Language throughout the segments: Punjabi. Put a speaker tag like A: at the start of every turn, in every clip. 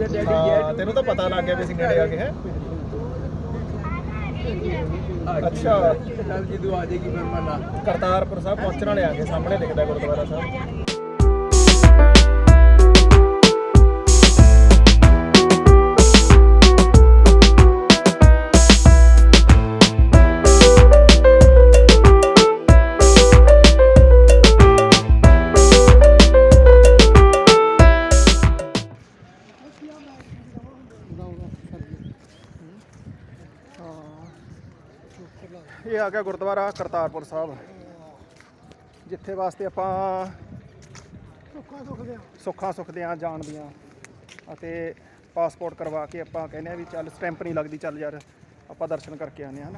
A: ਦੇ ਡੈਡੀ
B: ਹਾਂ
A: ਜੈਟ
B: ਤੈਨੂੰ ਤਾਂ ਪਤਾ ਲੱਗ ਗਿਆ ਵੀ ਅਸੀਂ ਨੇੜੇ ਆ ਗਏ ਹੈ। ਅੱਛਾ।
A: ਚੱਲ ਜਦੋਂ ਆ ਜਾਏਗੀ ਫਿਰ ਮੈਂ ਨਾ
B: ਕਰਤਾਰਪੁਰ ਸਾਹਿਬ ਪਹੁੰਚਣ ਵਾਲੇ ਆ ਗਏ ਸਾਹਮਣੇ ਦਿਖਦਾ ਗੁਰਦੁਆਰਾ ਸਾਹਿਬ ਆ ਗਿਆ ਗੁਰਦੁਆਰਾ ਕਰਤਾਰਪੁਰ ਸਾਹਿਬ। ਜਿੱਥੇ ਵਾਸਤੇ ਆਪਾਂ ਸੁੱਖਾਂ ਸੁਖਦੇ ਆ ਜਾਣ ਦੀਆਂ ਅਤੇ ਪਾਸਪੋਰਟ ਕਰਵਾ ਕੇ ਆਪਾਂ ਕਹਿੰਦੇ ਆ ਵੀ ਚੱਲ ਸਟੈਂਪ ਨਹੀਂ ਲੱਗਦੀ ਚੱਲ ਯਾਰ ਆਪਾਂ ਦਰਸ਼ਨ ਕਰਕੇ ਆਨੇ ਹਨ।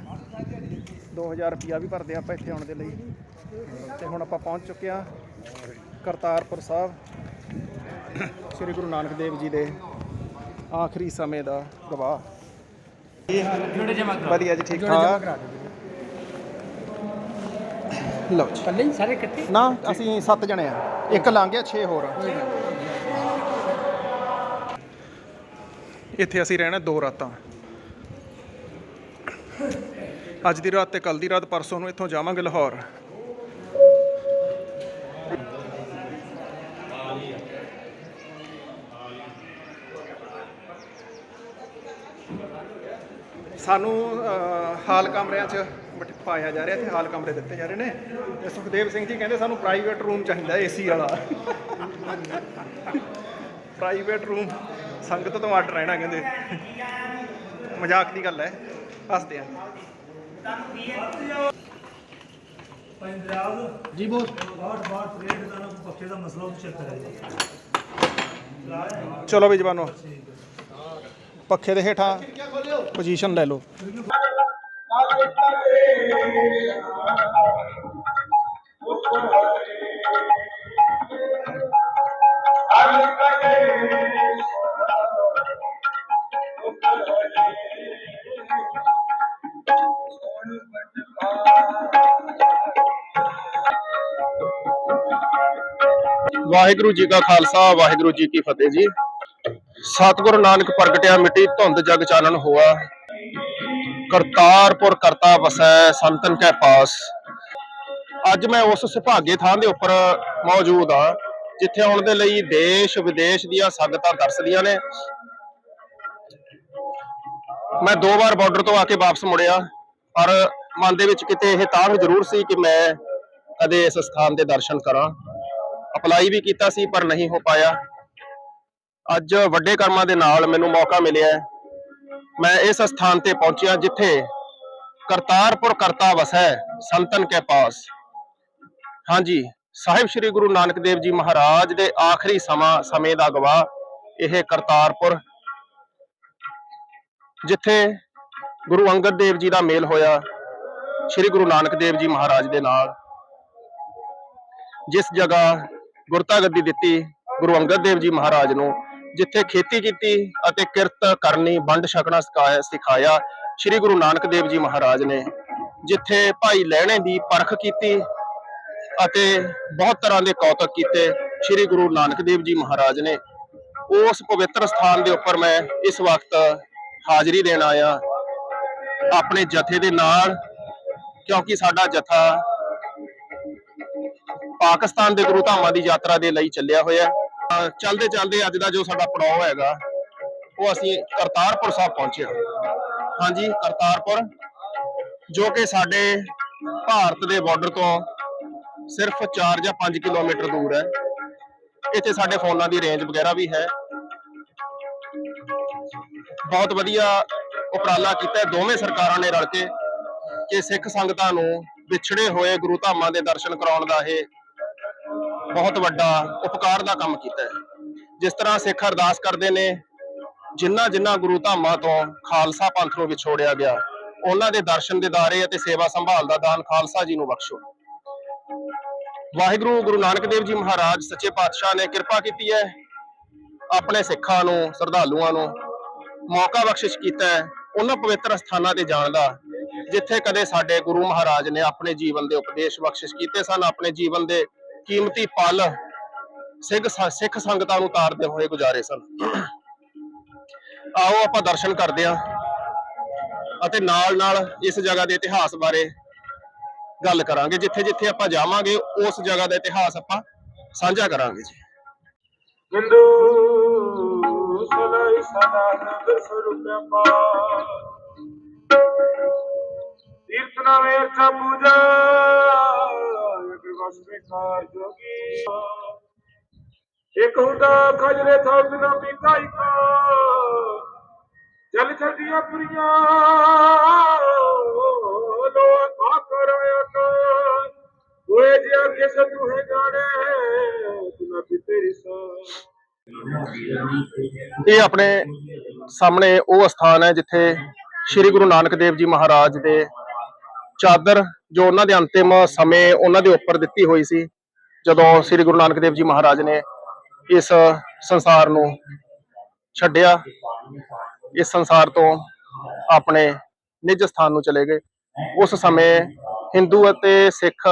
B: 2000 ਰੁਪਿਆ ਵੀ ਭਰਦੇ ਆ ਆਪਾਂ ਇੱਥੇ ਆਉਣ ਦੇ ਲਈ। ਤੇ ਹੁਣ ਆਪਾਂ ਪਹੁੰਚ ਚੁੱਕੇ ਆ ਕਰਤਾਰਪੁਰ ਸਾਹਿਬ। ਸ੍ਰੀ ਗੁਰੂ ਨਾਨਕ ਦੇਵ ਜੀ ਦੇ ਆਖਰੀ ਸਮੇਂ ਦਾ ਗਵਾਹ। ਵਧੀਆ ਜੀ ਠੀਕ ਠਾਕ। ਲਓ ਜੀ।
A: ਕੱਲੇ ਹੀ ਸਾਰੇ ਇਕੱਠੇ?
B: ਨਾ ਅਸੀਂ 7 ਜਣੇ ਆ। ਇੱਕ ਲੰਘ ਗਿਆ 6 ਹੋਰ ਆ। ਇੱਥੇ ਅਸੀਂ ਰਹਿਣਾ ਦੋ ਰਾਤਾਂ। ਅੱਜ ਦੀ ਰਾਤ ਤੇ ਕੱਲ ਦੀ ਰਾਤ ਪਰਸੋਂ ਨੂੰ ਇੱਥੋਂ ਜਾਵਾਂਗੇ ਲਾਹੌਰ। ਸਾਨੂੰ ਹਾਲ ਕਮਰਿਆਂ 'ਚ ਪਾਇਆ ਜਾ ਰਿਹਾ ਤੇ ਹਾਲ ਕਮਰੇ ਦਿੱਤੇ ਜਾ ਰਹੇ ਨੇ। ਤੇ ਸੁਖਦੇਵ ਸਿੰਘ ਜੀ ਕਹਿੰਦੇ ਸਾਨੂੰ ਪ੍ਰਾਈਵੇਟ ਰੂਮ ਚਾਹੀਦਾ ਏਸੀ ਵਾਲਾ। ਪ੍ਰਾਈਵੇਟ ਰੂਮ ਸੰਗਤ ਤੋਂ ਅੱਡ ਰਹਿਣਾ ਕਹਿੰਦੇ। ਮਜ਼ਾਕ ਦੀ ਗੱਲ ਹੈ ਹੱਸਦੇ ਆ।
C: ਪੰਜਾਬ ਜੀ ਬੋਲ ਬਾਹਰ ਬਾਹਰ ਟ੍ਰੇਡ ਦਾ ਨਾ ਪੱਖੇ ਦਾ ਮਸਲਾ ਉਹ ਚੈੱਕ ਕਰਿਆ ਜੀ
B: ਚਲੋ ਵੀ ਜਵਾਨੋ ਪੱਖੇ ਦੇ ਹੇਠਾਂ ਪੋਜੀਸ਼ਨ ਲੈ ਲਓ। ਵਾਹਿਗੁਰੂ ਜੀ ਕਾ ਖਾਲਸਾ, ਵਾਹਿਗੁਰੂ ਜੀ ਕੀ ਫਤਿਹ ਜੀ। ਸਤਿਗੁਰੂ ਨਾਨਕ ਪ੍ਰਗਟਿਆ ਮਿੱਟੀ ਧੁੰਦ ਜਗ ਚਾਨਣ ਹੋਆ। ਕਰਤਾਰਪੁਰ ਕਰਤਾ ਵਸੈ ਸੰਤਨ ਕੈ ਪਾਸ। ਅੱਜ ਮੈਂ ਉਸ ਸੁਭਾਗੇ ਥਾਂ ਦੇ ਉੱਪਰ ਮੌਜੂਦ ਆ ਜਿੱਥੇ ਆਉਣ ਦੇ ਲਈ ਦੇਸ਼ ਵਿਦੇਸ਼ ਦੀਆਂ ਸੰਗਤਾਂ ਤਰਸਦੀਆਂ ਨੇ। ਮੈਂ ਦੋ ਵਾਰ ਬਾਰਡਰ ਤੋਂ ਆ ਕੇ ਵਾਪਸ ਮੁੜਿਆ, ਪਰ ਮਨ ਦੇ ਵਿੱਚ ਕਿਤੇ ਇਹ ਤਾਂਘ ਜ਼ਰੂਰ ਸੀ ਕਿ ਮੈਂ ਕਦੇ ਇਸ ਸਥਾਨ ਦੇ ਦਰਸ਼ਨ ਕਰਾਂ। ਅਪਲਾਈ ਵੀ ਕੀਤਾ ਸੀ, ਪਰ ਨਹੀਂ ਹੋ ਪਾਇਆ। ਅੱਜ ਵੱਡੇ ਕਰਮਾਂ ਦੇ ਨਾਲ ਮੈਨੂੰ ਮੌਕਾ ਮਿਲਿਆ ਮੈਂ ਇਸ ਸਥਾਨ ਤੇ ਪਹੁੰਚਿਆ ਜਿੱਥੇ ਕਰਤਾਰਪੁਰ ਕਰਤਾ ਵਸੈ ਸੰਤਨ ਕੇ ਪਾਸ। ਹਾਂਜੀ, ਸਾਹਿਬ ਸ੍ਰੀ ਗੁਰੂ ਨਾਨਕ ਦੇਵ ਜੀ ਮਹਾਰਾਜ ਦੇ ਆਖਰੀ ਸਮਾਂ, ਸਮੇਂ ਦਾ ਗਵਾਹ ਇਹ ਕਰਤਾਰਪੁਰ, ਜਿੱਥੇ ਗੁਰੂ ਅੰਗਦ ਦੇਵ ਜੀ ਦਾ ਮੇਲ ਹੋਇਆ, ਸ੍ਰੀ ਗੁਰੂ ਨਾਨਕ ਦੇਵ ਜੀ ਮਹਾਰਾਜ ਦੇ ਨਾਲ। ਜਿਸ ਜਗ੍ਹਾ ਗੁਰਤਾ ਗੱਦੀ ਦਿੱਤੀ ਗੁਰੂ ਅੰਗਦ ਦੇਵ ਜੀ ਮਹਾਰਾਜ ਨੂੰ ਜਿੱਥੇ ਖੇਤੀ ਕੀਤੀ ਅਤੇ ਕਿਰਤ ਕਰਨੀ, ਵੰਡ ਛਕਣਾ ਸਿਖਾਇਆ ਸਿਖਾਇਆ, ਸ੍ਰੀ ਗੁਰੂ ਨਾਨਕ ਦੇਵ ਜੀ ਮਹਾਰਾਜ ਨੇ, ਜਿੱਥੇ ਭਾਈ ਲਹਿਣੇ ਦੀ ਪਰਖ ਕੀਤੀ ਅਤੇ ਬਹੁਤ ਤਰ੍ਹਾਂ ਦੇ ਕੌਤਕ ਕੀਤੇ, ਸ੍ਰੀ ਗੁਰੂ ਨਾਨਕ ਦੇਵ ਜੀ ਮਹਾਰਾਜ ਨੇ। ਉਸ ਪਵਿੱਤਰ ਸਥਾਨ ਦੇ ਉੱਪਰ ਮੈਂ ਇਸ ਵਕਤ ਹਾਜ਼ਰੀ ਦੇਣ ਆਇਆ। ਆਪਣੇ ਜਥੇ ਦੇ ਨਾਲ, ਕਿਉਂਕਿ ਸਾਡਾ ਜਥਾ ਪਾਕਿਸਤਾਨ ਦੇ ਗੁਰੂ ਧਾਮਾਂ ਦੀ ਯਾਤਰਾ ਦੇ ਲਈ ਚੱਲਿਆ ਹੋਇਆ ਚੱਲਦੇ ਚੱਲਦੇ ਅੱਜ ਦਾ ਜੋ ਸਾਡਾ ਪੜਾਅ ਹੈਗਾ ਉਹ ਅਸੀਂ ਕਰਤਾਰਪੁਰ ਸਾਹਿਬ ਪਹੁੰਚੇ ਹਾਂਜੀ, ਕਰਤਾਰਪੁਰ, ਜੋ ਕਿ ਸਾਡੇ ਭਾਰਤ ਦੇ ਬਾਰਡਰ ਤੋਂ ਸਿਰਫ 4 ਜਾਂ 5 ਕਿਲੋਮੀਟਰ ਦੂਰ ਹੈ। ਇੱਥੇ ਸਾਡੇ ਫੋਨਾਂ ਦੀ ਰੇਂਜ ਵਗੈਰਾ ਵੀ ਹੈ। ਬਹੁਤ ਵਧੀਆ ਉਪਰਾਲਾ ਕੀਤਾ ਦੋਵੇਂ ਸਰਕਾਰਾਂ ਨੇ ਰਲ ਕੇ ਕਿ ਸਿੱਖ ਸੰਗਤਾਂ ਨੂੰ ਵਿਛੜੇ ਹੋਏ ਗੁਰੂ ਧਾਮਾਂ ਦੇ ਦਰਸ਼ਨ ਕਰਾਉਣ ਦਾ ਇਹ ਬਹੁਤ ਵੱਡਾ ਉਪਕਾਰ ਦਾ ਕੰਮ ਕੀਤਾ ਹੈ। ਜਿਸ ਤਰ੍ਹਾਂ ਸਿੱਖ ਅਰਦਾਸ ਕਰਦੇ ਨੇ ਜਿਨ੍ਹਾਂ ਜਿਨ੍ਹਾਂ ਗੁਰੂ ਧਾਮਾਂ ਤੋਂ ਖਾਲਸਾ ਪੰਥ ਨੂੰ ਵਿਛੋੜਿਆ ਗਿਆ, ਉਹਨਾਂ ਦੇ ਦਰਸ਼ਨ ਦਿਦਾਰੇ ਅਤੇ ਸੇਵਾ ਸੰਭਾਲ ਦਾ ਦਾਨ ਖਾਲਸਾ ਜੀ ਨੂੰ ਬਖਸ਼ੋ। ਵਾਹਿਗੁਰੂ, ਗੁਰੂ ਨਾਨਕ ਦੇਵ ਜੀ ਮਹਾਰਾਜ, ਸੱਚੇ ਪਾਤਸ਼ਾਹ ਨੇ ਕਿਰਪਾ ਕੀਤੀ ਹੈ, ਆਪਣੇ ਸਿੱਖਾਂ ਨੂੰ, ਸ਼ਰਧਾਲੂਆਂ ਨੂੰ ਮੌਕਾ ਬਖਸ਼ਿਸ਼ ਕੀਤਾ ਹੈ, ਉਹਨਾਂ ਪਵਿੱਤਰ ਸਥਾਨਾਂ ਤੇ ਜਾਣ ਦਾ, ਜਿੱਥੇ ਕਦੇ ਸਾਡੇ ਗੁਰੂ ਮਹਾਰਾਜ ਨੇ ਆਪਣੇ ਜੀਵਨ ਦੇ ਉਪਦੇਸ਼ ਬਖਸ਼ਿਸ਼ ਕੀਤੇ ਸਨ, ਆਪਣੇ ਜੀਵਨ ਦੇ ਕੀਮਤੀ ਪਲ ਸਿੱਖ ਸਿੱਖ ਸੰਗਤਾਂ ਨੂੰ ਤਾਰਦੇ ਹੋਏ ਗੁਜ਼ਾਰੇ ਸਨ। ਆਓ ਆਪਾਂ ਦਰਸ਼ਨ ਕਰਦੇ ਹਾਂ ਅਤੇ ਨਾਲ ਨਾਲ ਇਸ ਜਗ੍ਹਾ ਦੇ ਇਤਿਹਾਸ ਬਾਰੇ ਗੱਲ ਕਰਾਂਗੇ। ਜਿੱਥੇ ਜਿੱਥੇ ਆਪਾਂ ਜਾਵਾਂਗੇ, ਉਸ ਜਗ੍ਹਾ ਦਾ ਇਤਿਹਾਸ ਆਪਾਂ ਸਾਂਝਾ ਕਰਾਂਗੇ ਜੀ।
A: ਹਿੰਦੂ ਸਦਾਈ ਸਦਾ ਨੰਦ ਸਰੂਪ ਪਾ ਤੀਰਥ ਨਾਮੇ ਅਰਥਾ ਪੂਜਾ ਅਗਰ ਵਸ ਜੋਗੀ ਇੱਕ ਹੁੰਦਾ ਖਜਰੇ ਥਾਉ ਨਾ ਪੀਕਾਈ ਕਾ ਜਲ ਛੱਡੀਆਂ ਪੁਰੀਆਂ। ਲੋ ਆ ਕਰਾਇਆ ਕਾ ਹੋਏ ਜਿਆ ਕਿਸ ਤੂੰ ਹੈ ਜਾਣੇ ਤੁਨਾ ਵੀ ਸਾ
B: ਇਹ ਆਪਣੇ ਸਾਹਮਣੇ ਉਹ ਸਥਾਨ ਹੈ ਜਿੱਥੇ ਸ੍ਰੀ ਗੁਰੂ ਨਾਨਕ ਦੇਵ ਜੀ ਮਹਾਰਾਜ ਦੇ ਚਾਦਰ ਜੋ ਉਹਨਾਂ ਦੇ ਅੰਤਿਮ ਸਮੇਂ ਉਹਨਾਂ ਦੇ ਉੱਪਰ ਦਿੱਤੀ ਹੋਈ ਸੀ, ਜਦੋਂ ਸ੍ਰੀ ਗੁਰੂ ਨਾਨਕ ਦੇਵ ਜੀ ਮਹਾਰਾਜ ਨੇ ਇਸ ਸੰਸਾਰ ਨੂੰ ਛੱਡਿਆ, ਇਸ ਸੰਸਾਰ ਤੋਂ ਆਪਣੇ ਨਿੱਜ ਸਥਾਨ ਨੂੰ ਚਲੇ ਗਏ। ਉਸ ਸਮੇਂ ਹਿੰਦੂ ਅਤੇ ਸਿੱਖ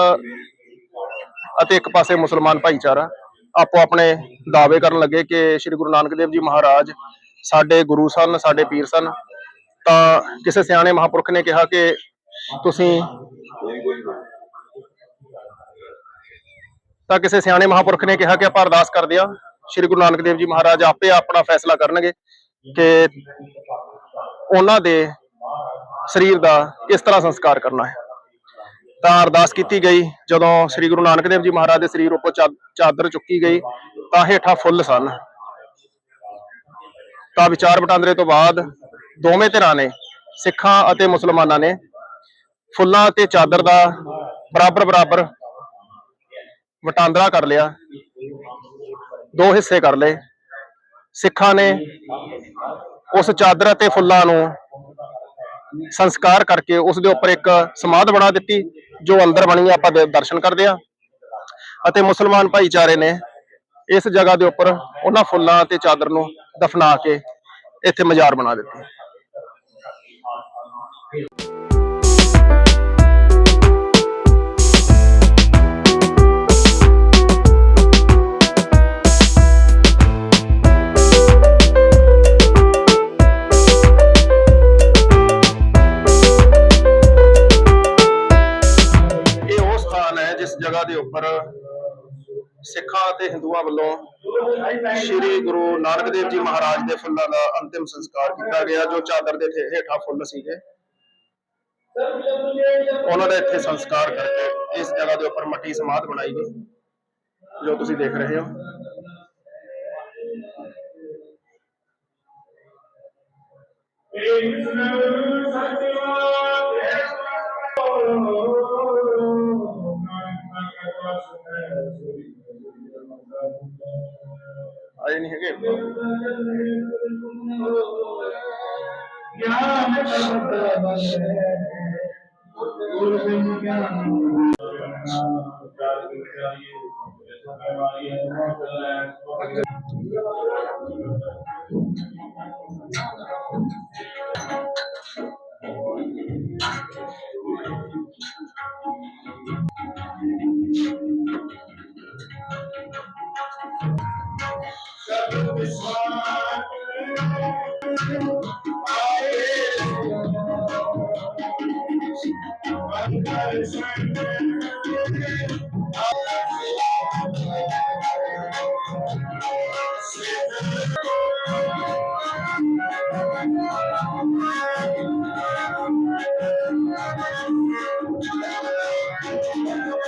B: ਅਤੇ ਇੱਕ ਪਾਸੇ ਮੁਸਲਮਾਨ ਭਾਈਚਾਰਾ ਆਪੋ ਆਪਣੇ ਦਾਅਵੇ ਕਰਨ ਲੱਗੇ ਕਿ ਸ੍ਰੀ ਗੁਰੂ ਨਾਨਕ ਦੇਵ ਜੀ ਮਹਾਰਾਜ ਸਾਡੇ ਗੁਰੂ ਸਨ, ਸਾਡੇ ਪੀਰ ਸਨ। ਤਾਂ ਕਿਸੇ ਸਿਆਣੇ ਮਹਾਪੁਰਖ ਨੇ ਕਿਹਾ ਕਿ ਤੁਸੀਂ ਤਾਂ ਕਿਸੇ ਸਿਆਣੇ ਮਹਾਪੁਰਖ ਨੇ ਕਿਹਾ ਕਿ ਆਪਾਂ ਅਰਦਾਸ ਕਰਦੇ ਹਾਂ, ਸ੍ਰੀ ਗੁਰੂ ਨਾਨਕ ਦੇਵ ਜੀ ਮਹਾਰਾਜ ਆਪੇ ਆਪਣਾ ਫੈਸਲਾ ਕਰਨਗੇ ਕਿ ਉਹਨਾਂ ਦੇ ਸਰੀਰ ਦਾ ਕਿਸ ਤਰ੍ਹਾਂ ਸੰਸਕਾਰ ਕਰਨਾ ਹੈ। ਤਾਂ ਅਰਦਾਸ ਕੀਤੀ ਗਈ, ਜਦੋਂ ਸ੍ਰੀ ਗੁਰੂ ਨਾਨਕ ਦੇਵ ਜੀ ਮਹਾਰਾਜ ਦੇ ਸਰੀਰ ਉੱਪਰ ਚਾ- ਚਾਦਰ ਚੁੱਕੀ ਗਈ, ਤਾਂ ਹੇਠਾਂ ਫੁੱਲ ਸਨ। ਤਾਂ ਵਿਚਾਰ ਵਟਾਂਦਰੇ ਤੋਂ ਬਾਅਦ ਦੋਵੇਂ ਧਿਰਾਂ ਨੇ, ਸਿੱਖਾਂ ਅਤੇ ਮੁਸਲਮਾਨਾਂ ਨੇ ਫੁੱਲਾਂ ਅਤੇ ਚਾਦਰ ਦਾ ਬਰਾਬਰ ਬਰਾਬਰ ਵਟਾਂਦਰਾ ਕਰ ਲਿਆ। ਦੋ ਹਿੱਸੇ ਕਰ ਲਏ। ਸਿੱਖਾਂ ਨੇ ਉਸ ਚਾਦਰ ਅਤੇ ਫੁੱਲਾਂ ਨੂੰ ਸੰਸਕਾਰ ਕਰਕੇ ਉਸ ਦੇ ਉੱਪਰ ਇੱਕ ਸਮਾਧ ਬਣਾ ਦਿੱਤੀ, ਜੋ ਅੰਦਰ ਬਣੀ ਆਪਾਂ ਦੇ- ਦਰਸ਼ਨ ਕਰਦੇ ਆ। ਅਤੇ ਮੁਸਲਮਾਨ ਭਾਈਚਾਰੇ ਨੇ ਇਸ ਜਗ੍ਹਾ ਦੇ ਉੱਪਰ ਉਹਨਾਂ ਫੁੱਲਾਂ ਤੇ ਚਾਦਰ ਨੂੰ ਦਫਨਾ ਕੇ ਇੱਥੇ ਮਜ਼ਾਰ ਬਣਾ ਦਿੱਤੀ। ਦੇ ਉੱਪਰ ਸਿੱਖਾਂ ਅਤੇ ਹਿੰਦੂਆਂ ਵੱਲੋਂ ਸ੍ਰੀ ਗੁਰੂ ਨਾਨਕ ਦੇਵ ਜੀ ਮਹਾਰਾਜ ਦੇ ਫੁੱਲਾਂ ਦਾ ਅੰਤਿਮ ਸੰਸਕਾਰ ਕੀਤਾ ਗਿਆ, ਜੋ ਚਾਦਰ ਦੇ ਹੇਠਾਂ ਫੁੱਲ ਸੀਗੇ। ਉਹਨਾਂ ਦਾ ਇੱਥੇ ਸੰਸਕਾਰ ਕਰਕੇ ਇਸ ਜਗ੍ਹਾ ਦੇ ਉੱਪਰ ਮੱਟੀ ਸਮਾਧ ਬਣਾਈ ਗਈ, ਜੋ ਤੁਸੀਂ ਦੇਖ ਰਹੇ ਹੋ। ਆਏ ਨਹੀਂ ਹੈਗੇ।
D: ਗਿਆਨ
A: ਪਰਵਤ
D: ਬਸੇ ਗੁਰ
A: ਬਿਨ ਗਿਆਨ
D: ਚਾਰ ਦਿਨ ਕਰੀਏ ਜਿਸ ਮੈਂ ਮਾਰੀ ਹੈ ਮੋਹ ਲੈ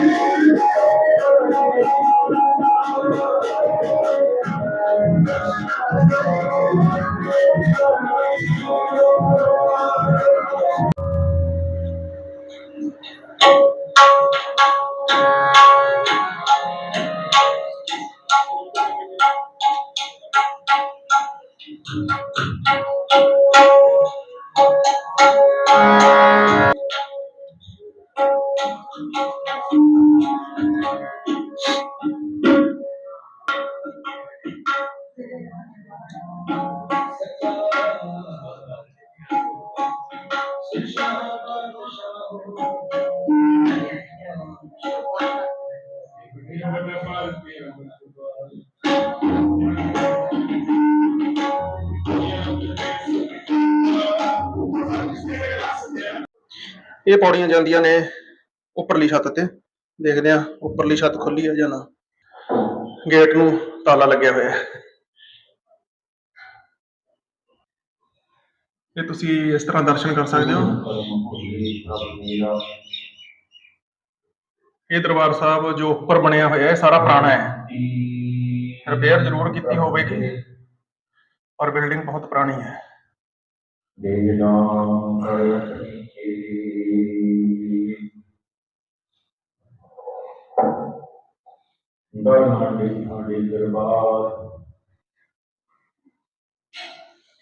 A: Thank you.
B: ਇਹ ਪੌੜੀਆਂ ਜਾਂਦੀਆਂ ਨੇ ਉੱਪਰਲੀ ਛੱਤ ਤੇ। ਦੇਖਦੇ ਆ ਉੱਪਰਲੀ ਛੱਤ ਖੁੱਲੀ ਹੈ ਜਾਂ ਨਾ। ਗੇਟ ਨੂੰ ਤਾਲਾ ਲੱਗਿਆ ਹੋਇਆ ਹੈ। ਇਹ ਤੁਸੀਂ ਇਸ ਤਰ੍ਹਾਂ ਦਰਸ਼ਨ ਕਰ ਸਕਦੇ ਹੋ? ਇਹ ਦਰਬਾਰ ਸਾਹਿਬ ਜੋ ਉੱਪਰ ਬਣਿਆ ਹੋਇਆ ਹੈ ਸਾਰਾ ਪੁਰਾਣਾ ਹੈ। ਰਿਪੇਅਰ ਜ਼ਰੂਰ ਕੀਤੀ ਹੋਵੇਗੀ, ਪਰ ਬਿਲਡਿੰਗ ਬਹੁਤ ਪੁਰਾਣੀ ਹੈ।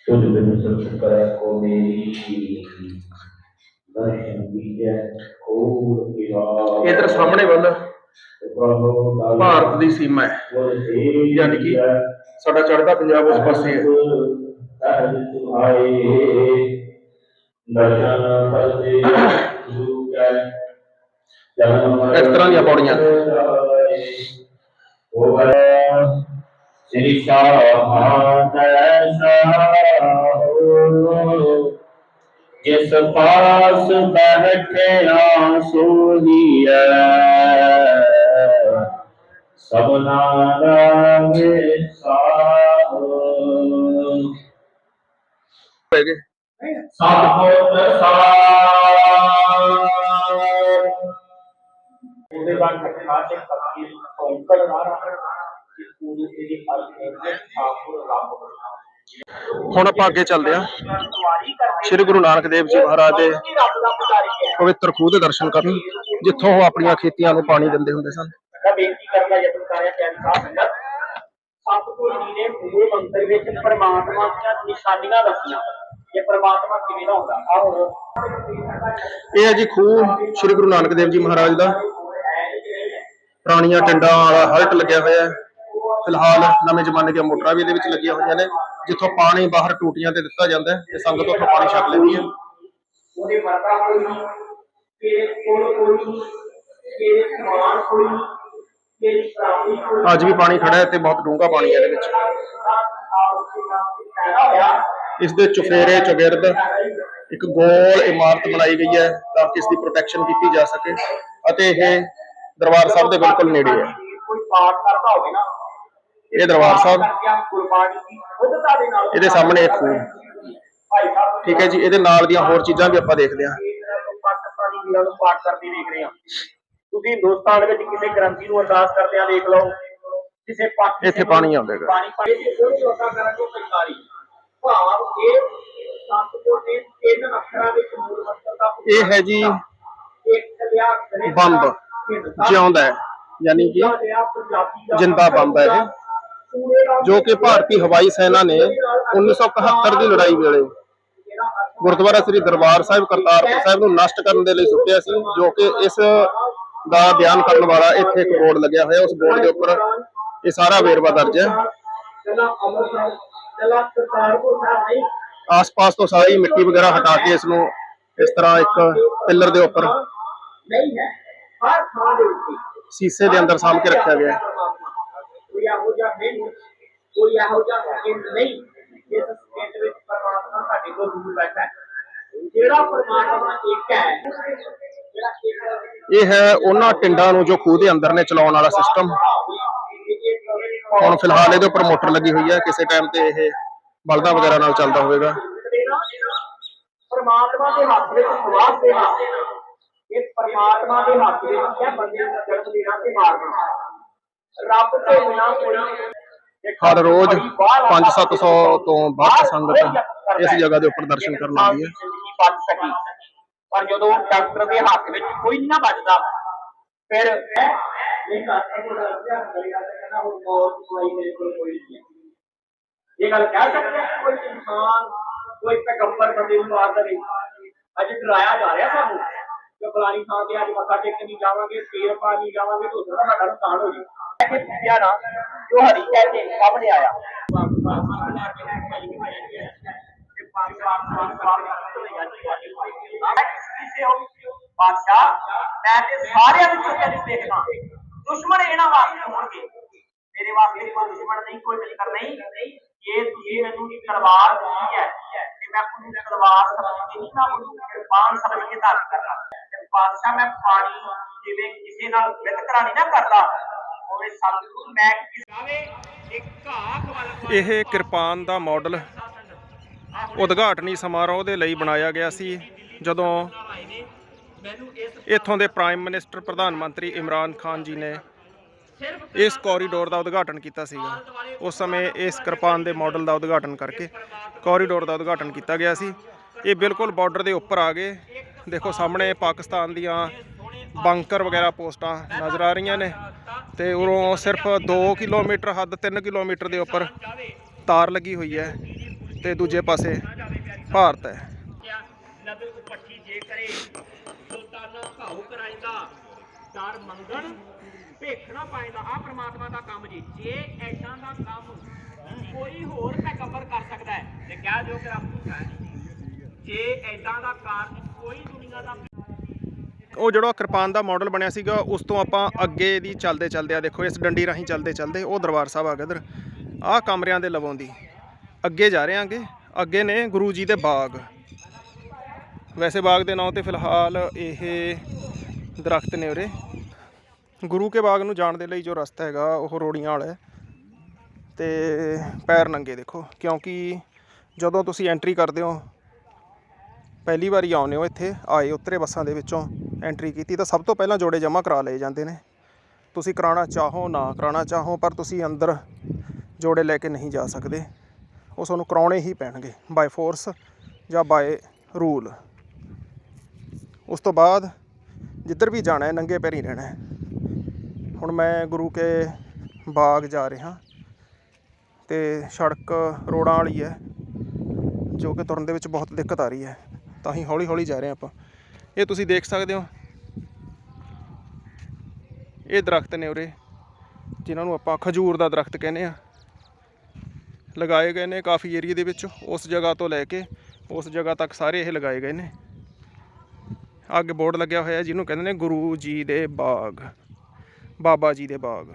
D: तुझ बिन सुख करे को मेरी दर्शन दीजै कोर विराज
B: ਇਧਰ ਸਾਹਮਣੇ ਵੱਲ
D: प्रभु दाल
B: ਭਾਰਤ ਦੀ ਸੀਮਾ ਹੈ
D: बोल देव
B: ਯਾਨੀ ਕਿ ਸਾਡਾ ਚੜ੍ਹਦਾ ਪੰਜਾਬ ਉਸ ਪਾਸੇ ਹੈ
D: सहज सुहाए दर्शन करते गुरु कै जन्म
B: ਇਸ ਤਰ੍ਹਾਂ ਦੀਆਂ ਪੌੜੀਆਂ ਨੇ।
D: ਉਹ ਸ੍ਰੀ ਸ਼ਾਹਾਂ ਜਿਸ ਪਾਸ ਬੈਠਿਆ ਸੋਹੀਐ ਸਭਨਾ ਰਾਗੇ ਸਾਹੋ ਉਹਦੇ ਬਾਅਦ ਪੂਰੀ
B: ਹੁਣ ਆਪਾਂ ਅੱਗੇ ਚੱਲਦੇ ਹਾਂ। ਸ੍ਰੀ ਗੁਰੂ ਨਾਨਕ ਦੇਵ ਜੀ ਮਹਾਰਾਜ ਦੇ ਪਵਿੱਤਰ ਖੂਹ ਦੇ ਦਰਸ਼ਨ ਕਰਨ, ਜਿੱਥੋਂ ਉਹ ਆਪਣੀਆਂ ਖੇਤੀਆਂ ਨੂੰ ਪਾਣੀ ਦਿੰਦੇ ਹੁੰਦੇ ਸਨ।
E: ਬੇਨਤੀ ਕਰਨ ਦਾ ਯਤਨ ਕਰ ਪਿਆਰੀ ਸਾਹਿਬ ਸੰਗਤ ਸਤਿਗੁਰੂ ਜੀ ਨੇ ਮੂਲ ਮੰਤਰ ਵਿੱਚ ਪਰਮਾਤਮਾ ਦੀਆਂ ਨਿਸ਼ਾਨੀਆਂ ਦੱਸੀਆਂ ਕਿ ਪਰਮਾਤਮਾ ਕਿਵੇਂ ਦਾ ਹੁੰਦਾ ਆ
B: ਇਹ ਹੈ ਜੀ ਖੂਹ ਸ੍ਰੀ ਗੁਰੂ ਨਾਨਕ ਦੇਵ ਜੀ ਮਹਾਰਾਜ ਦਾ। ਪੁਰਾਣੀਆਂ ਟਿੰਡਾਂ ਵਾਲਾ ਹਲਟ ਲੱਗਿਆ ਹੋਇਆ ਹੈ। ਫਿਲਹਾਲ ਨਵੇਂ ਜ਼ਮਾਨੇ ਦੀਆਂ ਮੋਟਰਾਂ ਵੀ ਇਹਦੇ ਵਿੱਚ ਲੱਗੀਆਂ ਹੋਈਆਂ ਨੇ ਜਿੱਥੋਂ ਪਾਣੀ ਬਾਹਰ ਟੂਟੀਆਂ ਤੇ ਦਿੱਤਾ ਜਾਂਦਾ ਹੈ ਤੇ ਸੰਗਤ ਉੱਥੋਂ ਪਾਣੀ ਛਕ ਲੈਂਦੀ ਹੈ।
E: ਉਹਦੇ ਵਰਤਾ ਕੋਈ ਕਿ ਕੋਲ ਕੋਈ ਕਿ ਸਮਾਨ ਕੋਈ ਕਿ ਪ੍ਰਾਪਤੀ ਕੋਈ
B: ਅੱਜ ਵੀ ਪਾਣੀ ਖੜਾ ਹੈ ਤੇ ਬਹੁਤ ਡੂੰਘਾ ਪਾਣੀ ਹੈ ਇਹਦੇ ਵਿੱਚ। ਇਸ ਦੇ ਚੁਫੇਰੇ ਚਗਿਰਦ ਇੱਕ ਗੋਲ ਇਮਾਰਤ ਬਣਾਈ ਗਈ ਹੈ ਤਾਂ ਕਿ ਇਸ ਦੀ ਪ੍ਰੋਟੈਕਸ਼ਨ ਕੀਤੀ ਜਾ ਸਕੇ ਅਤੇ ਇਹ ਦਰਬਾਰ ਸਾਹਿਬ ਦੇ ਬਿਲਕੁਲ ਨੇੜੇ ਹੈ।
E: ਕੋਈ ਪਾਠ ਕਰਦਾ ਹੋਵੇ ਨਾ
B: ਇਹ ਦਰਬਾਰ ਸਾਹਿਬ। ਇਹਦੇ ਸਾਹਮਣੇ ਇੱਕ ਖੂਹ ਠੀਕ ਹੈ ਜੀ ਇਹਦੇ ਨਾਲ ਦੀਆਂ ਹੋਰ ਚੀਜ਼ਾਂ ਵੀ ਆਪਾਂ ਦੇਖਦੇ ਹਾਂ।
E: ਪਾਕਿਸਤਾਨੀ ਵੀਰਾਂ ਨੂੰ ਪਾਠ ਕਰਦੇ ਦੇਖ ਰਹੇ ਹਾਂ ਤੁਸੀਂ ਹਿੰਦੁਸਤਾਨ ਵਿੱਚ ਕਿਸੇ ਗ੍ਰੰਥੀ ਨੂੰ ਅਰਦਾਸ ਕਰਦਿਆਂ ਦੇਖ ਲਓ। ਕਿਸੇ ਪਾਕਿ
B: ਇੱਥੇ ਪਾਣੀ ਆਉਂਦਾ ਹੈਗਾ।
E: ਪਾਣੀ ਪਾਣੀ ਦੀ ਕੋਈ ਸ਼ੋਧਾ ਕਰਨ ਤੋਂ ਸਰਕਾਰੀ। ਭਾਵ ਇਹ ਸਤਿਗੁਰ ਨੇ ਤਿੰਨ ਅੱਖਰਾਂ ਵਿੱਚ ਮੂਲ ਮੰਤਰ ਦਾ
B: ਇਹ ਹੈ ਜੀ ਬੰਬ। ਜਿਉਂਦਾ ਹੈ। ਯਾਨੀ ਕਿ ਜਿੰਦਾ ਬੰਬ ਹੈ ਇਹ, ਜੋ ਕਿ ਭਾਰਤੀ ਹਵਾਈ ਸੈਨਾ ਨੇ 1971 ਦੀ ਲੜਾਈ ਵੇਲੇ ਗੁਰਦੁਆਰਾ ਸ੍ਰੀ ਦਰਬਾਰ ਸਾਹਿਬ ਕਰਤਾਰਪੁਰ ਸਾਹਿਬ ਨੂੰ ਨਸ਼ਟ ਕਰਨ ਦੇ ਲਈ ਸੁੱਟਿਆ ਸੀ ਜੋ ਕਿ ਇਸ ਦਾ ਬਿਆਨ ਕਰਨ ਵਾਲਾ ਇੱਥੇ ਇੱਕ ਬੋਰਡ ਲੱਗਿਆ ਹੋਇਆ ਉਸ ਬੋਰਡ ਦੇ ਉੱਪਰ ਇਹ ਸਾਰਾ ਵੇਰਵਾ ਦਰਜ ਹੈ। ਆਸ-ਪਾਸ ਤੋਂ ਸਾਰੀ ਮਿੱਟੀ ਵਗੈਰਾ ਹਟਾ ਕੇ ਇਸ ਨੂੰ
C: ਇਸ ਤਰ੍ਹਾਂ ਇੱਕ ਪਿੱਲਰ ਦੇ ਉੱਪਰ
E: ਨਹੀਂ ਹੈ ਹਰ ਥਾਂ ਦੇ ਉੱਤੇ।
C: ਸੀਸੇ ਦੇ ਅੰਦਰ ਸਾਂਭ ਕੇ ਰੱਖਿਆ ਗਿਆ ਹੈ।
E: ਇਹੋ ਜਿਹਾ ਨਹੀਂ ਕੋਈ ਇਹੋ ਜਿਹਾ ਸਕਿੰਟ ਨਹੀਂ। ਜਿਸ ਸਕਿੰਟ ਵਿੱਚ ਪਰਮਾਤਮਾ ਸਾਡੇ ਕੋਲ ਦੂਰ ਬੈਠਾ ਹੈ। ਜਿਹੜਾ ਪਰਮਾਤਮਾ ਇੱਕ ਹੈ ਜਿਹੜਾ ਇੱਕ
C: ਇਹ ਹੈ ਉਹਨਾਂ ਟਿੰਡਾਂ ਨੂੰ ਜੋ ਖੂਹ ਦੇ ਅੰਦਰ ਨੇ ਚਲਾਉਣ ਵਾਲਾ ਸਿਸਟਮ ਹੁਣ ਫਿਲਹਾਲ ਇਹਦੇ ਉੱਪਰ ਮੋਟਰ ਲੱਗੀ ਹੋਈ ਹੈ। ਕਿਸੇ ਟਾਈਮ ਤੇ ਇਹ ਬਲਦਾਂ ਵਗੈਰਾ ਨਾਲ ਚੱਲਦਾ ਹੋਵੇਗਾ।
E: ਪਰਮਾਤਮਾ ਦੇ ਹੱਥ ਵਿੱਚ ਸਵਾਸ ਦੇਣਾ ਇਹ ਪਰਮਾਤਮਾ ਦੇ ਹੱਥ ਵਿੱਚ ਹੈ ਬੰਦੇ ਨੂੰ ਜਨਮ ਦੇਣਾ ਤੇ ਮਾਰਨਾ। ਰੱਬ ਤੋਂ ਬਿਨਾਂ ਕੋਈ
C: ਹਰ ਰੋਜ਼ 5-700 ਤੋਂ ਵੱਧ ਸੰਗਤ ਇਸ ਜਗ੍ਹਾ ਦੇ ਉੱਪਰ ਦਰਸ਼ਨ ਕਰਨ ਆਉਂਦੀ ਹੈ।
E: ਪਰ ਜਦੋਂ ਡਾਕਟਰ ਦੇ ਹੱਥ ਵਿੱਚ ਕੋਈ ਨਹੀਂ ਨਾ ਬਚਦਾ ਫਿਰ ਹੈਂ? ਨਹੀਂ ਡਾਕਟਰ ਕੋਲ ਦੱਸਿਆ ਕਹਿੰਦਾ ਹੁਣ ਮੌਤ ਕੋਈ ਮੇਰੇ ਕੋਲ ਕੋਈ ਨਹੀਂ ਇਹ ਗੱਲ ਕਹਿ ਸਕਦੇ ਕੋਈ ਇਨਸਾਨ ਕੋਈ ਪੈਗੰਬਰ ਬੰਦੇ ਨੂੰ ਮਾਰ ਦੇਵੇ। ਅੱਜ ਡਰਾਇਆ ਜਾ ਰਿਹਾ ਸਾਨੂੰ ਕਿ ਫਲਾਣੀ ਥਾਂ ਤੇ ਅੱਜ ਮੱਥਾ ਟੇਕਣ ਨਹੀਂ ਜਾਵਾਂਗੇ ਫੇਰ ਪਾ ਨਹੀਂ ਜਾਵਾਂਗੇ ਤਾਂ ਉਹਦਾ ਸਾਡਾ ਨੁਕਸਾਨ ਹੋ ਜਾਊ ਕਿ ਪੁੱਛਿਆ ਨਾ ਜੋ ਹਰੀ ਕਹਿੰਦੇ ਸਾਹਮਣੇ ਆਇਆ ਬਾਦਸ਼ਾਹ ਮੈਂ ਤੇ ਸਾਰਿਆਂ ਵਿੱਚੋਂ ਤੈਨੂੰ ਦੇਖਦਾ ਦੁਸ਼ਮਣ ਇਹਨਾਂ ਵਾਸਤੇ ਹੋਣਗੇ ਮੇਰੇ ਵਾਸਤੇ ਕੋਈ ਦੁਸ਼ਮਣ ਨਹੀਂ ਕੋਈ ਮਿੱਤਰ ਨਹੀਂ ਜੇ ਤੁਸੀਂ ਮੈਨੂੰ ਤਲਵਾਰ ਦਿੱਤੀ ਹੈ ਤੇ ਮੈਂ ਉਹਨੂੰ ਤਲਵਾਰ ਸਮਝ ਕੇ ਨਹੀਂ ਨਾ ਉਹਨੂੰ ਕਿਰਪਾਨ ਸਮਝ ਕੇ ਧਾਰਨ ਕਰਨਾ ਤੇ ਬਾਦਸ਼ਾਹ ਮੈਂ ਪਾਣੀ
C: ਇਹ ਕਿਰਪਾਨ ਦਾ ਮਾਡਲ ਉਦਘਾਟਨੀ ਸਮਾਰੋਹ ਦੇ ਲਈ ਬਣਾਇਆ ਗਿਆ ਸੀ ਜਦੋਂ ਇੱਥੋਂ ਦੇ ਪ੍ਰਾਈਮ ਮਿਨਿਸਟਰ ਪ੍ਰਧਾਨ ਮੰਤਰੀ ਇਮਰਾਨ ਖਾਨ ਜੀ ਨੇ ਇਸ ਕੋਰੀਡੋਰ ਦਾ ਉਦਘਾਟਨ ਕੀਤਾ ਸੀਗਾ। ਉਸ ਸਮੇਂ ਇਸ ਕਿਰਪਾਨ ਦੇ ਮਾਡਲ ਦਾ ਉਦਘਾਟਨ ਕਰਕੇ ਕੋਰੀਡੋਰ ਦਾ ਉਦਘਾਟਨ ਕੀਤਾ ਗਿਆ ਸੀ। ਇਹ ਬਿਲਕੁਲ ਬਾਰਡਰ ਦੇ ਉੱਪਰ ਆ ਗਏ। ਦੇਖੋ ਸਾਹਮਣੇ ਪਾਕਿਸਤਾਨ ਦੀਆਂ ਬੰਕਰ ਵਗੈਰਾ ਪੋਸਟਾਂ ਨਜ਼ਰ ਆ ਰਹੀਆਂ ਨੇ ਤੇ ਉਰੋਂ ਸਿਰਫ 2 ਕਿਲੋਮੀਟਰ ਹੱਦ 3 ਕਿਲੋਮੀਟਰ ਦੇ ਉੱਪਰ ਤਾਰ ਲੱਗੀ ਹੋਈ ਹੈ ਤੇ ਦੂਜੇ ਪਾਸੇ ਭਾਰਤ ਹੈ।
E: ਨਦਰ ਉਪੱਠੀ ਜੇ ਕਰੇ ਸੁਲਤਾਨਾ ਭਾਉ ਕਰਾਇੰਦਾ ਡਰ ਮੰਗਣ ਭੇਖਣਾ ਪਾਇੰਦਾ ਆ ਪ੍ਰਮਾਤਮਾ ਦਾ ਕੰਮ ਜੀ ਜੇ ਐਦਾਂ ਦਾ ਕੰਮ ਕੋਈ ਹੋਰ ਪੈਗੰਬਰ ਕਰ ਸਕਦਾ ਹੈ ਤੇ ਕਹਿ ਦਿਓ ਕਿ ਰੱਬ ਝੂਠਾ ਹੈ ਜੇ ਐਦਾਂ ਦਾ ਕਾਰਨ ਕੋਈ ਦੁਨੀਆ ਦਾ
C: ਉਹ ਜਿਹੜਾ ਕਿਰਪਾਨ ਦਾ ਮਾਡਲ ਬਣਿਆ ਸੀਗਾ, ਉਸ ਤੋਂ ਆਪਾਂ ਅੱਗੇ ਦੀ ਚੱਲਦੇ ਚੱਲਦੇ ਆ ਦੇਖੋ, ਇਸ ਡੰਡੀ ਰਾਹੀਂ ਚੱਲਦੇ ਚੱਲਦੇ ਉਹ ਦਰਬਾਰ ਸਾਹਿਬ ਆ ਗਿਆ ਇਧਰ। ਆਹ ਕਮਰਿਆਂ ਦੇ ਲਵੋਂ ਦੀ। ਅੱਗੇ ਜਾ ਰਹੇ ਆਂਗੇ ਅੱਗੇ ਨੇ ਗੁਰੂ ਜੀ ਦੇ ਬਾਗ। ਵੈਸੇ ਬਾਗ ਦੇ ਨਾਂ ਤੇ ਫਿਲਹਾਲ ਇਹ ਦਰਖਤ ਨੇ ਉਰੇ। ਗੁਰੂ ਕੇ ਬਾਗ ਨੂੰ ਜਾਣ ਦੇ ਲਈ ਜੋ ਰਸਤਾ ਹੈਗਾ, ਉਹ ਰੋੜੀਆਂ ਵਾਲਾ ਹੈ। ਤੇ ਪੈਰ ਨੰਗੇ ਦੇਖੋ, ਕਿਉਂਕਿ ਜਦੋਂ ਤੁਸੀਂ ਐਂਟਰੀ ਕਰਦੇ ਹੋ ਪਹਿਲੀ ਵਾਰੀ ਆਉਂਦੇ ਹੋ ਇੱਥੇ, ਆਏ ਉਤਰੇ ਬੱਸਾਂ ਦੇ ਵਿੱਚੋਂ ਐਂਟਰੀ ਕੀਤੀ ਤਾਂ ਸਭ ਤੋਂ ਪਹਿਲਾਂ ਜੋੜੇ ਜਮ੍ਹਾਂ ਕਰਾ ਲਏ ਜਾਂਦੇ ਨੇ। ਤੁਸੀਂ ਕਰਾਉਣਾ ਚਾਹੋ, ਨਾ ਕਰਾਉਣਾ ਚਾਹੋ, ਪਰ ਤੁਸੀਂ ਅੰਦਰ ਜੋੜੇ ਲੈ ਕੇ ਨਹੀਂ ਜਾ ਸਕਦੇ। ਉਹ ਤੁਹਾਨੂੰ ਕਰਾਉਣੇ ਹੀ ਪੈਣਗੇ ਬਾਈ ਫੋਰਸ ਜਾਂ ਬਾਈ ਰੂਲ ਉਸ ਤੋਂ ਬਾਅਦ ਜਿੱਧਰ ਵੀ ਜਾਣਾ ਹੈ, ਨੰਗੇ ਪੈਰੀ ਰਹਿਣਾ ਹੈ। ਹੁਣ ਮੈਂ ਗੁਰੂ ਕੇ ਬਾਗ ਜਾ ਰਿਹਾ ਤੇ ਸੜਕ ਰੋੜਾਂ ਵਾਲੀ ਹੈ, ਜੋ ਕਿ ਤੁਰਨ ਦੇ ਵਿੱਚ ਬਹੁਤ ਦਿੱਕਤ ਆ ਰਹੀ ਹੈ। ਤਾਂ ਹੀ ਹੌਲੀ ਹੌਲੀ ਜਾ ਰਹੇ ਹਾਂ ਆਪਾਂ। ਇਹ ਤੁਸੀਂ ਦੇਖ ਸਕਦੇ ਹੋ। ਇਹ ਦਰਖਤ ਨੇ ਉਰੇ, ਜਿਨ੍ਹਾਂ ਨੂੰ ਆਪਾਂ ਖਜੂਰ ਦਾ ਦਰਖਤ ਕਹਿੰਦੇ ਆ ਲਗਾਏ ਗਏ ਨੇ ਕਾਫੀ ਏਰੀਆ ਦੇ ਵਿੱਚ, ਉਸ ਜਗ੍ਹਾ ਤੋਂ ਲੈ ਕੇ ਉਸ ਜਗ੍ਹਾ ਤੱਕ ਸਾਰੇ ਇਹ ਲਗਾਏ ਗਏ ਨੇ। ਅੱਗੇ ਬੋਰਡ ਲੱਗਿਆ ਹੋਇਆ, ਜਿਹਨੂੰ ਕਹਿੰਦੇ ਨੇ ਗੁਰੂ ਜੀ ਦੇ ਬਾਗ, ਬਾਬਾ ਜੀ ਦੇ ਬਾਗ।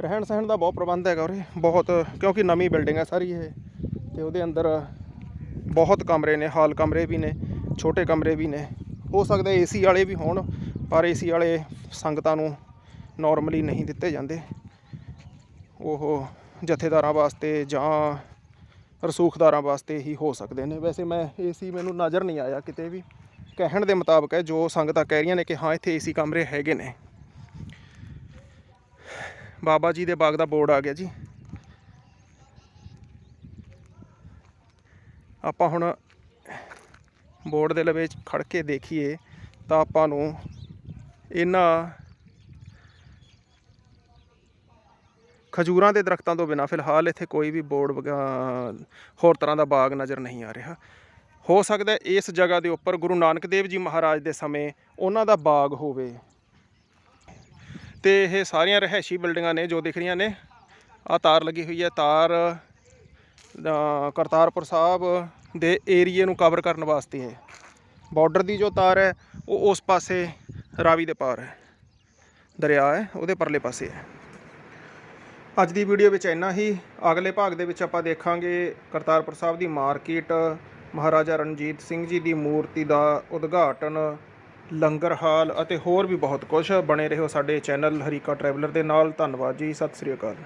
C: ਰਹਿਣ ਸਹਿਣ ਦਾ ਬਹੁਤ ਪ੍ਰਬੰਧ ਹੈਗਾ ਉਰੇ, ਬਹੁਤ, ਕਿਉਂਕਿ ਨਵੀਂ ਬਿਲਡਿੰਗ ਹੈ ਸਾਰੀ ਇਹ, ਤੇ ਉਹਦੇ ਅੰਦਰ ਬਹੁਤ ਕਮਰੇ ਨੇ, ਹਾਲ ਕਮਰੇ ਵੀ ਨੇ, ਛੋਟੇ ਕਮਰੇ ਵੀ ਨੇ। ਹੋ ਸਕਦਾ ਏਸੀ ਵਾਲੇ ਵੀ ਹੋਣ, ਪਰ ਏਸੀ ਵਾਲੇ ਸੰਗਤਾਂ ਨੂੰ ਨਾਰਮਲੀ ਨਹੀਂ ਦਿੱਤੇ ਜਾਂਦੇ। ਉਹ ਜਥੇਦਾਰਾਂ ਵਾਸਤੇ ਜਾਂ ਰਸੂਖਦਾਰਾਂ ਵਾਸਤੇ ਹੀ ਹੋ ਸਕਦੇ ਨੇ। ਵੈਸੇ ਮੈਂ ਏਸੀ ਮੈਨੂੰ ਨਜ਼ਰ ਨਹੀਂ ਆਇਆ ਕਿਤੇ ਵੀ। ਕਹਿਣ ਦੇ ਮੁਤਾਬਕ ਹੈ, ਜੋ ਸੰਗਤਾਂ ਕਹਿ ਰਹੀਆਂ ਨੇ ਕਿ ਹਾਂ, ਇੱਥੇ ਏਸੀ ਕਮਰੇ ਹੈਗੇ ਨੇ। ਬਾਬਾ ਜੀ ਦੇ ਬਾਗ ਦਾ ਬੋਰਡ ਆ ਗਿਆ ਜੀ। ਆਪਾਂ ਹੁਣ ਬੋਰਡ ਦੇ ਲਵੇ ਖੜ ਕੇ ਦੇਖੀਏ ਤਾਂ ਆਪਾਂ ਨੂੰ ਇਹਨਾਂ ਖਜੂਰਾਂ ਦੇ ਦਰਖਤਾਂ ਤੋਂ ਬਿਨਾ ਫਿਲਹਾਲ ਇੱਥੇ ਕੋਈ ਵੀ ਬੋਰਡ ਹੋਰ ਤਰ੍ਹਾਂ ਦਾ ਬਾਗ ਨਜ਼ਰ ਨਹੀਂ ਆ ਰਿਹਾ। ਹੋ ਸਕਦਾ ਇਸ ਜਗ੍ਹਾ ਦੇ ਉੱਪਰ ਗੁਰੂ ਨਾਨਕ ਦੇਵ ਜੀ ਮਹਾਰਾਜ ਦੇ ਸਮੇਂ ਉਹਨਾਂ ਦਾ ਬਾਗ ਹੋਵੇ। ਤੇ ਇਹ ਸਾਰੀਆਂ ਰਹਿائشੀ ਬਿਲਡਿੰਗਾਂ ਨੇ ਜੋ ਦਿਖ ਰਹੀਆਂ ਨੇ। ਆ ਤਾਰ ਲੱਗੀ ਹੋਈ ਹੈ, ਤਾਰ ਕਰਤਾਰਪੁਰ ਸਾਹਿਬ ਦੇ ਏਰੀਏ ਨੂੰ ਕਵਰ ਕਰਨ ਵਾਸਤੇ ਹੈ। ਬਾਰਡਰ ਦੀ ਜੋ ਤਾਰ ਹੈ, ਉਹ ਉਸ ਪਾਸੇ ਰਾਵੀ ਦੇ ਪਾਰ ਹੈ। ਦਰਿਆ ਹੈ, ਉਹਦੇ ਪਰਲੇ ਪਾਸੇ ਹੈ। ਅੱਜ ਦੀ ਵੀਡੀਓ ਵਿੱਚ ਇੰਨਾ ਹੀ। ਅਗਲੇ ਭਾਗ ਦੇ ਵਿੱਚ ਆਪਾਂ ਦੇਖਾਂਗੇ ਕਰਤਾਰਪੁਰ ਸਾਹਿਬ ਦੀ ਮਾਰਕੀਟ। ਮਹਾਰਾਜਾ ਰਣਜੀਤ ਸਿੰਘ ਜੀ ਦੀ ਮੂਰਤੀ ਦਾ ਉਦਘਾਟਨ। ਲੰਗਰ ਹਾਲ ਅਤੇ ਹੋਰ ਵੀ ਬਹੁਤ ਕੁਝ ਬਣੇ ਰਹੋ ਸਾਡੇ ਚੈਨਲ ਹਰੀਕਾ ਟਰੈਵਲਰ ਦੇ ਨਾਲ। ਧੰਨਵਾਦ ਜੀ, ਸਤਿ ਸ੍ਰੀ ਅਕਾਲ।